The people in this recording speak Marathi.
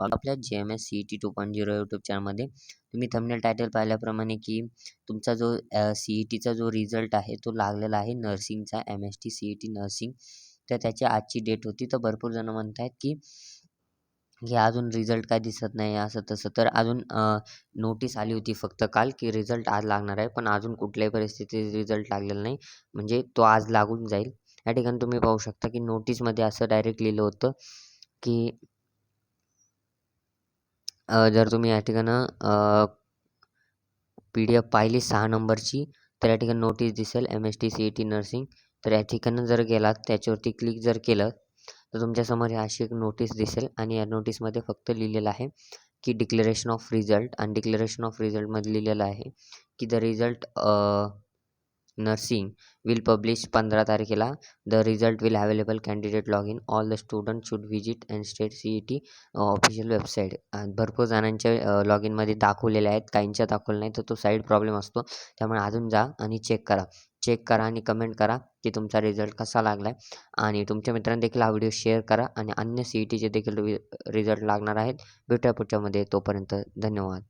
आपल्या जे M S C E T two point zero YouTube चॅनलमध्ये तुम्ही थंबनेल टायटल पाहिल्याप्रमाणे की तुमचा जो सी ई टीचा जो रिझल्ट आहे तो लागलेला आहे नर्सिंगचा M S T C E T nursing तर त्याची आजची डेट होती. तर भरपूर जणं म्हणत आहेत की की अजून रिझल्ट काय दिसत नाही असं तसं. तर अजून नोटीस आली होती फक्त काल की रिझल्ट आज लागणार आहे पण अजून कुठल्याही परिस्थितीत रिझल्ट लागलेला नाही. म्हणजे तो आज लागून जाईल. या ठिकाणी तुम्ही पाहू शकता की नोटीसमध्ये असं डायरेक्ट लिहिलं होतं की जर तुम्ही या ठिकाणं पी डी एफ पाहिली सहा नंबरची तर या ठिकाणी नोटीस दिसेल M S T C E T nursing तर या ठिकाणं जर गेलात त्याच्यावरती क्लिक जर केलं तर तुमच्यासमोर ही अशी एक नोटीस दिसेल आणि या नोटीसमध्ये फक्त लिहिलेलं आहे की डिक्लेरेशन ऑफ रिझल्ट आणि डिक्लेरेशन ऑफ रिझल्टमध्ये लिहिलेलं आहे की the result nursing will publish पंधरा तारखेला. The result will available candidate log in all the student should visit and state C E T official website भरपूर जणांच्या लॉग uh, इनमध्ये दाखवलेले आहेत. काहींच्या दाखवलं नाही तर तो साईड प्रॉब्लेम असतो. त्यामुळे अजून जा आणि चेक करा. चेक करा आणि कमेंट करा की तुमचा रिझल्ट कसा लागला आहे आणि तुमच्या मित्रांना देखील हा व्हिडिओ शेअर करा आणि अन्य सी ई टीचे देखील रिझल्ट लागणार आहेत. भेटूया पुढच्यामध्ये तोपर्यंत धन्यवाद.